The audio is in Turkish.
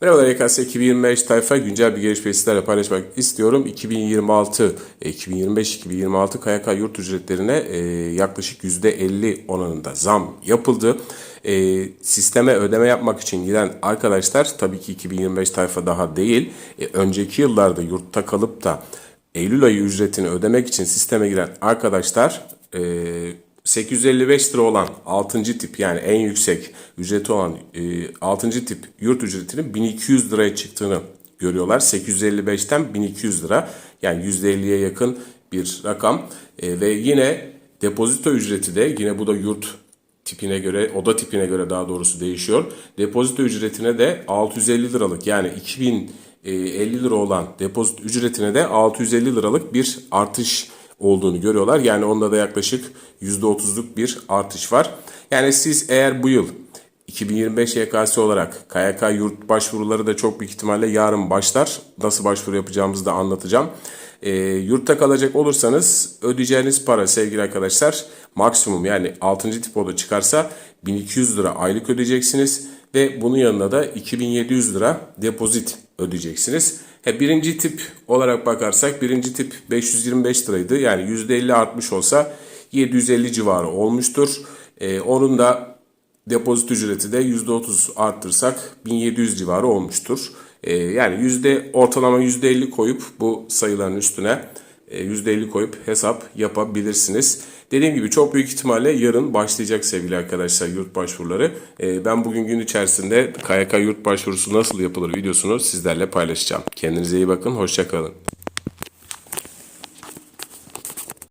Merhabalar YKS 2025 tayfa güncel bir gelişmeyi sizlerle paylaşmak istiyorum. 2026, 2025-2026 KYK yurt ücretlerine e, yaklaşık %50 oranında zam yapıldı. E, sisteme ödeme yapmak için giden arkadaşlar tabii ki 2025 tayfa daha değil. E, önceki yıllarda yurtta kalıp da Eylül ayı ücretini ödemek için sisteme giren arkadaşlar e, 855 lira olan 6. tip yani en yüksek ücreti olan e, 6. tip yurt ücretinin 1200 liraya çıktığını görüyorlar. 855'ten 1200 lira yani %50'ye yakın bir rakam E, ve yine depozito ücreti de yine bu da yurt tipine göre, oda tipine göre daha doğrusu değişiyor. Depozito ücretine de 650 liralık yani 2050 lira olan depozito ücretine de 650 liralık bir artış olduğunu görüyorlar. Yani onda da yaklaşık %30'luk bir artış var. Yani siz eğer bu yıl 2025 YKS olarak KYK yurt başvuruları da çok büyük ihtimalle yarın başlar. Nasıl başvuru yapacağımızı da anlatacağım. E, yurtta kalacak olursanız ödeyeceğiniz para sevgili arkadaşlar maksimum yani 6. tip oda çıkarsa 1200 lira aylık ödeyeceksiniz ve bunun yanına da 2700 lira depozit ödeyeceksiniz. He, birinci tip olarak bakarsak birinci tip 525 liraydı yani %50 artmış olsa 750 civarı olmuştur. E, onun da depozit ücreti de %30 arttırsak 1700 civarı olmuştur. Ee, yani yüzde ortalama %50 koyup bu sayıların üstüne e, %50 koyup hesap yapabilirsiniz. Dediğim gibi çok büyük ihtimalle yarın başlayacak sevgili arkadaşlar yurt başvuruları. Ee, ben bugün gün içerisinde KYK yurt başvurusu nasıl yapılır videosunu sizlerle paylaşacağım. Kendinize iyi bakın, hoşçakalın.